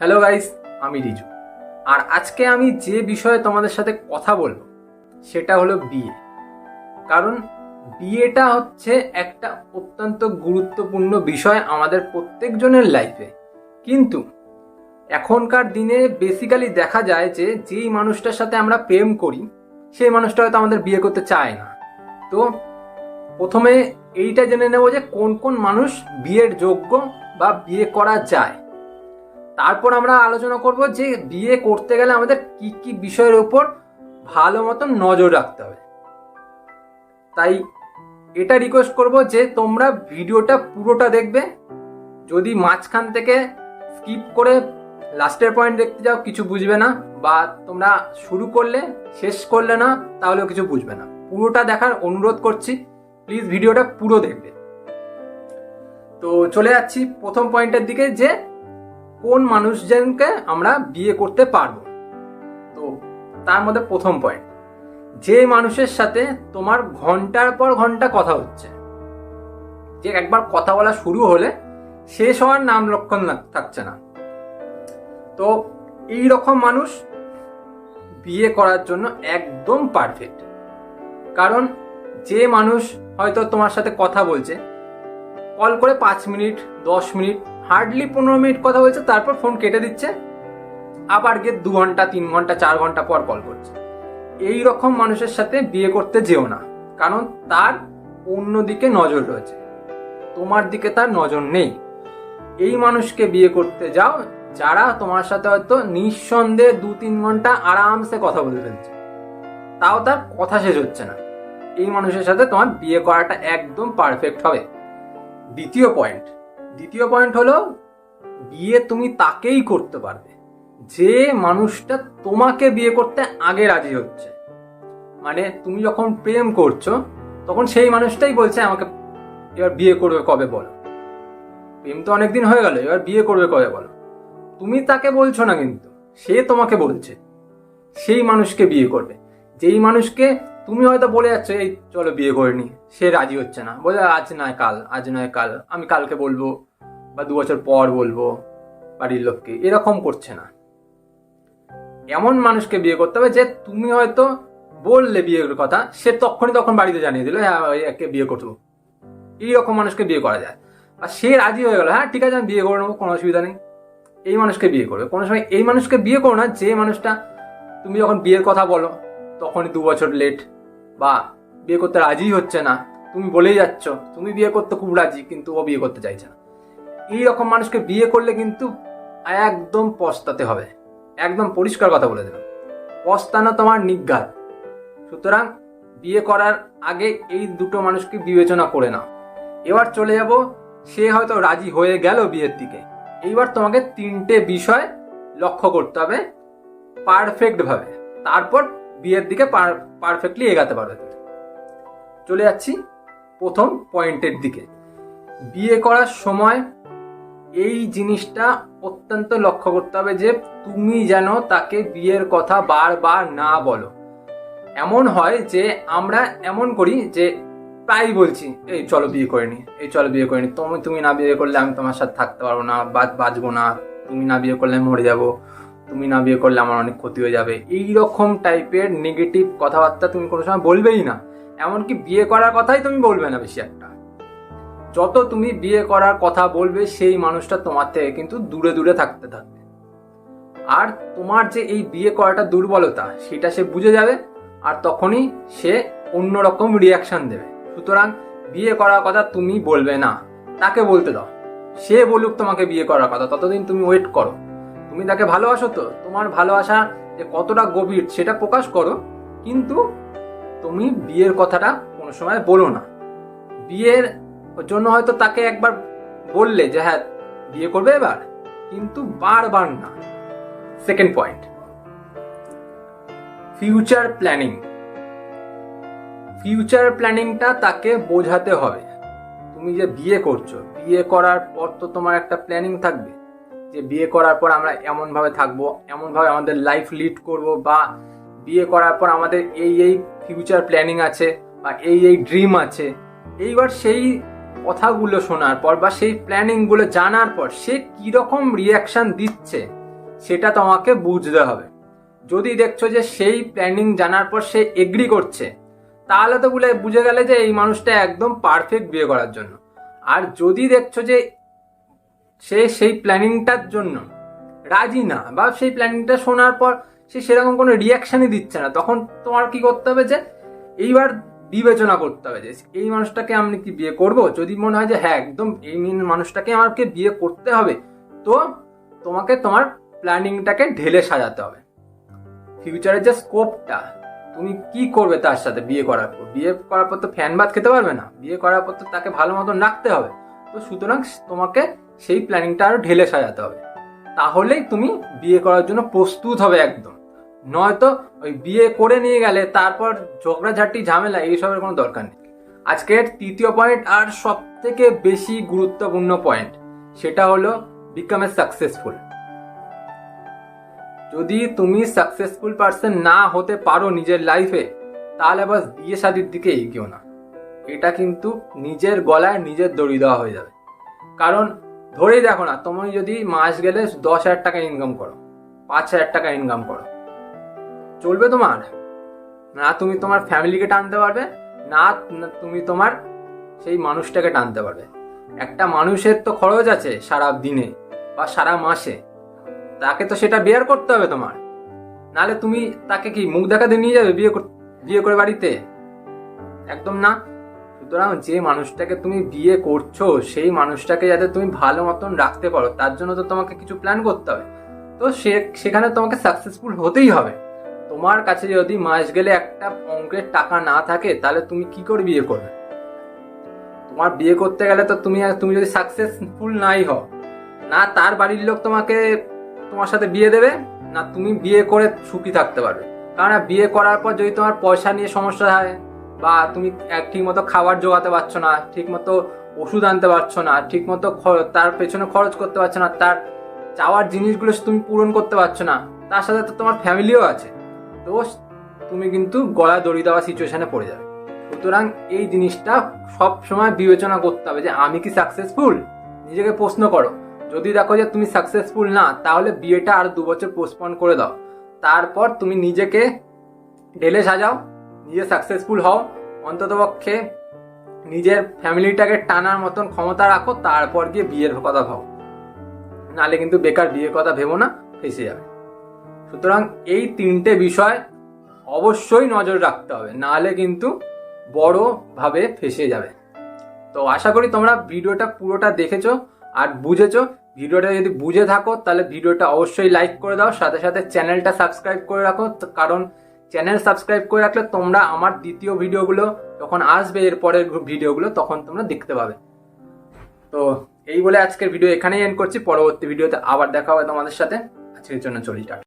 Hello guys আমি রিজু। আর আজকে আমি যে বিষয়ে তোমাদের সাথে কথা বলব, সেটা হলো বিয়ে। কারণ বিয়েটা হচ্ছে একটা অত্যন্ত গুরুত্বপূর্ণ বিষয় আমাদের প্রত্যেকজনের লাইফে কিন্তু এখনকার দিনে বেসিক্যালি দেখা যায় যে, যেই মানুষটার সাথে আমরা প্রেম করি, সেই মানুষটা হয়তো আমাদের বিয়ে করতে চায় না। তো প্রথমে এইটা জেনে নেব যে কোন কোন মানুষ বিয়ের যোগ্য বা বিয়ে করা যায়। তারপর আমরা আলোচনা করব যে বিয়ে করতে গেলে আমাদের কি কি বিষয়ের উপর ভালো মতন নজর রাখতে হবে। তাই এটা রিকোয়েস্ট করব যে তোমরা ভিডিওটা পুরোটা দেখবে। যদি মাঝখান থেকে স্কিপ করে লাস্টের পয়েন্ট দেখতে যাও, কিছু বুঝবে না বা তোমরা শুরু করলে, শেষ করলে না, তাহলেও কিছু বুঝবে না। পুরোটা দেখার অনুরোধ করছি প্লিজ ভিডিওটা পুরো দেখবে। তো চলে যাচ্ছি প্রথম পয়েন্টের দিকে যে কোন মানুষজনকে আমরা বিয়ে করতে পারব? তো তার মধ্যে প্রথম পয়েন্ট যে মানুষের সাথে তোমার ঘণ্টার পর ঘণ্টা কথা হচ্ছে, যে একবার কথা বলা শুরু হলে শেষ হওয়ার নাম লক্ষণ থাকছে না। তো এই রকম মানুষ বিয়ে করার জন্য একদম পারফেক্ট কারণ যে মানুষ হয়তো তোমার সাথে কথা বলছে কল করে পাঁচ মিনিট, দশ মিনিট হার্ডলি পনেরো মিনিট কথা বলছে, তারপর ফোন কেটে দিচ্ছে। আবার গিয়ে দু ঘণ্টা, তিন ঘণ্টা, চার ঘণ্টা পর কল করছে। এই রকম মানুষের সাথে বিয়ে করতে যেও না, কারণ তার অন্যদিকে নজর রয়েছে। তোমার দিকে তার নজর নেই। এই মানুষকে বিয়ে করতে যাও, যারা তোমার সাথে হয়তো নিঃসন্দেহে দু, তিন ঘণ্টা আরামসে কথা বলে ফেলছে। তাও তার কথা শেষ হচ্ছে না। এই মানুষের সাথে তোমার বিয়ে করাটা একদম পারফেক্ট হবে। দ্বিতীয় পয়েন্ট দ্বিতীয় পয়েন্ট হলো, বিয়ে তুমি তাকেই করতে পারবে। যে মানুষটা তোমাকে বিয়ে করতে আগে রাজি হচ্ছে। মানে তুমি যখন প্রেম করছ, তখন সেই মানুষটাই বলছে আমাকে, এবার বিয়ে করবে কবে বলো? প্রেম তো অনেকদিন হয়ে গেল, এবার বিয়ে করবে কবে বলো? তুমি তাকে বলছো না কিন্তু, সে তোমাকে বলছে। সেই মানুষকে বিয়ে করবে। যেই মানুষকে তুমি হয়তো বলে যাচ্ছ, এই, চলো বিয়ে করে নি। সে রাজি হচ্ছে না। বলে, আজ নয় কাল, আজ নয় কাল। আমি কালকে বলব বা দু বছর পর বলব বাড়ির লোককে। এরকম করছে না। এমন মানুষকে বিয়ে করতে হবে যে তুমি হয়তো বললে বিয়ের কথা, সে তখনই তখন বাড়িতে জানিয়ে দিল হ্যাঁ একে বিয়ে করব। এইরকম মানুষকে বিয়ে করা যায়। আর সে রাজি হয়ে গেল হ্যাঁ ঠিক আছে, আমি বিয়ে করে নেব, কোনো অসুবিধা নেই। এই মানুষকে বিয়ে করবে। কোনো সময় এই মানুষকে বিয়ে করো না, যে মানুষটা তুমি যখন বিয়ের কথা বলো, তখনই দু বছর লেট বা বিয়ে করতে রাজি হচ্ছে না, তুমি বলেই যাচ্ছ, তুমি বিয়ে করতে খুব রাজি, কিন্তু ও বিয়ে করতে চাইছে না। এই রকম মানুষকে বিয়ে করলে কিন্তু একদম পস্তাতে হবে, একদম পরিষ্কার কথা বলে দিলাম পস্তানো তোমার নিজ্ঞাত। সুতরাং বিয়ে করার আগে এই দুটো মানুষকে বিবেচনা করে নাও। এবার চলে যাব, সে হয়তো রাজি হয়ে গেল বিয়ের দিকে। এইবার তোমাকে তিনটে বিষয় লক্ষ্য করতে হবে পারফেক্টভাবে তারপর বিয়ের দিকে পারফেক্টলি এগাতে পারবে। চলে যাচ্ছি প্রথম পয়েন্টের দিকে। বিয়ে করার সময় এই জিনিসটা অত্যন্ত লক্ষ্য করতে হবে যে তুমি যেন তাকে বিয়ের কথা বারবার না বলো। এমন হয় যে আমরা এমন করি যে প্রায় বলছি, এই চলো বিয়ে করে নি, এই চলো বিয়ে করে নি, তুমি তুমি না বিয়ে করলে আমি তোমার সাথে থাকতে পারব না বাঁচবো না, তুমি না বিয়ে করলে মরে যাব। তুমি না বিয়ে করলে আমার অনেক ক্ষতি হয়ে যাবে। এই রকম টাইপের নেগেটিভ কথাবার্তা তুমি কোনো সময় বলবেই না। এমনকি বিয়ে করার কথাই তুমি বলবে না বেশি একটা। যত তুমি বিয়ে করার কথা বলবে, সেই মানুষটা তোমার থেকে কিন্তু দূরে দূরে থাকতে থাকবে। আর তোমার যে এই বিয়ে করাটা দুর্বলতা, সেটা সে বুঝে যাবে, আর তখনই সে অন্যরকম রিয়াকশন দেবে। সুতরাং বিয়ে করার কথা তুমি বলবে না, তাকে বলতে দাও। সে বলুক তোমাকে বিয়ে করার কথা, ততদিন তুমি ওয়েট করো। তুমি তাকে ভালোবাসো তো? তোমার ভালোবাসা যে কতটা গভীর সেটা প্রকাশ করো। কিন্তু তুমি বিয়ের কথাটা কোনো সময় বলো না। বিয়ের জন্য হয়তো তাকে একবার বললে যে হ্যাঁ বিয়ে করবে এবার। কিন্তু বারবার না। Second point future planning future প্ল্যানিংটা তাকে বোঝাতে হবে তুমি যে বিয়ে করছ, বিয়ে করার পর তো তোমার একটা প্ল্যানিং থাকবে। যে বিয়ে করার পর আমরা এমনভাবে থাকব, এমনভাবে আমাদের লাইফ লিড করব বা বিয়ে করার পর আমাদের এই এই ফিউচার প্ল্যানিং আছে বা এই এই ড্রিম আছে। এইবার সেই কথাগুলো শোনার পর বা সেই প্ল্যানিংগুলো জানার পর সে কীরকম রিয়াকশান দিচ্ছে সেটা তোমাকে বুঝতে হবে। যদি দেখছ যে সেই প্ল্যানিং জানার পর সে এগ্রি করছে, তাহলে তো বলে, বুঝে গেলে যে এই মানুষটা একদম পারফেক্ট বিয়ে করার জন্য। আর যদি দেখছ যে সে সেই প্ল্যানিংটার জন্য। রাজি না, বা সেই প্ল্যানিংটা শোনার পর সে সেরকম কোনো রিয়াকশানই দিচ্ছে না। তখন তোমার কি করতে হবে যে, এইবার বিবেচনা করতে হবে যে, এই মানুষটাকে আমি কি বিয়ে করব? যদি মনে হয় যে হ্যাঁ একদম এই মেন মানুষটাকে আমাকে বিয়ে করতে হবে, তো তোমাকে তোমার প্ল্যানিংটাকে ঢেলে সাজাতে হবে। ফিউচারের যে স্কোপটা তুমি কি করবে তার সাথে বিয়ে করার পর? বিয়ে করার পর তো ফ্যান ভাত খেতে পারবে না। বিয়ে করার পর তো তাকে ভালো মতন রাখতে হবে। তো সুতরাং তোমাকে সেই প্ল্যানিংটা আরও ঢেলে সাজাতে হবে। তাহলেই তুমি বিয়ে করার জন্য প্রস্তুত হবে একদম। নয়তো ওই বিয়ে করে নিয়ে গেলে তারপর ঝগড়াঝাটি, ঝামেলা এইসবের কোনো দরকার নেই। আজকের তৃতীয় পয়েন্ট আর সব থেকে বেশি গুরুত্বপূর্ণ পয়েন্ট সেটা হলো বিকাম এ সাকসেসফুল যদি তুমি সাকসেসফুল পার্সন না হতে পারো নিজের লাইফে তাহলে বাস বিয়ে শাদির দিকে এগিয়েও না। এটা কিন্তু নিজের গলায় নিজের দড়ি দেওয়া হয়ে যাবে। কারণ ধরেই দেখো না, তুমি যদি মাস গেলে দশ হাজার টাকা ইনকাম করো, পাঁচ হাজার টাকা ইনকাম করো। চলবে তোমার? না তুমি তোমার ফ্যামিলিকে টানতে পারবে, না তুমি তোমার সেই মানুষটাকে টানতে পারবে। একটা মানুষের তো খরচ আছে সারা দিনে বা সারা মাসে। তাকে তো সেটা বেয়ার করতে হবে তোমার। নালে তুমি তাকে কি মুখ দেখাতে নিয়ে যাবে বিয়ে বিয়ে করে বাড়িতে? একদম না? সুতরাং যে মানুষটাকে তুমি বিয়ে করছ, সেই মানুষটাকে যাতে তুমি ভালো মতন রাখতে পারো, তার জন্য তো তোমাকে কিছু প্ল্যান করতে হবে। তো সে, সেখানে তোমাকে সাকসেসফুল হতেই হবে। তোমার কাছে যদি মাস গেলে একটা অঙ্কের টাকা না থাকে, তাহলে তুমি কি করে বিয়ে করবে? তোমার বিয়ে করতে গেলে তো তুমি তুমি যদি সাকসেসফুল নাই হও, না তার বাড়ির লোক তোমাকে, তোমার সাথে বিয়ে দেবে, না তুমি বিয়ে করে সুখী থাকতে পারবে। কারণ বিয়ে করার পর যদি তোমার পয়সা নিয়ে সমস্যা হয় বা তুমি ঠিক মতো খাবার জোগাতে পারছ না ঠিক মতো ওষুধ আনতে পারছ না ঠিক মতো তার পেছনে খরচ করতে পারছ না, তার চাওয়ার জিনিসগুলো তুমি পূরণ করতে পারছ না, তার সাথে তো তোমার ফ্যামিলিও আছে। তো তুমি কিন্তু গলা দড়ি দেওয়া সিচুয়েশনে পড়ে যাবে। সুতরাং এই জিনিসটা সব সময় বিবেচনা করতে হবে যে আমি কি সাকসেসফুল নিজেকে প্রশ্ন করো। যদি দেখো যে তুমি সাকসেসফুল না, তাহলে বিয়েটা আর দু বছর পোস্টপন করে দাও। তারপর তুমি নিজেকে ঢেলে সাজাও। নিজে সাকসেসফুল হও, অন্ততপক্ষে নিজের ফ্যামিলিটাকে টানার মতন ক্ষমতা রাখো, তারপর গিয়ে বিয়ের কথা ভাবো। নালে কিন্তু বেকার বিয়ের কথা ভেবো না, ফেসে যাবে। সুতরাং এই তিনটে বিষয় অবশ্যই নজর রাখতে হবে, নাহলে কিন্তু বড়ভাবে ফেসে যাবে। তো আশা করি তোমরা ভিডিওটা পুরোটা দেখেছ আর বুঝেছ। ভিডিওটা যদি বুঝে থাকো, তাহলে ভিডিওটা অবশ্যই লাইক করে দাও, সাথে সাথে চ্যানেলটা সাবস্ক্রাইব করে রাখো কারণ চ্যানেল সাবস্ক্রাইব করে রাখলে তোমরা আমার দ্বিতীয় ভিডিওগুলো যখন আসবে, এর পরের ভিডিওগুলো তখন তোমরা দেখতে পাবে। তো এই বলে আজকের ভিডিও এখানেই এন্ড করছি। পরবর্তী ভিডিওতে আবার দেখা হবে তোমাদের সাথে। আজকের জন্য চলি, টাটা।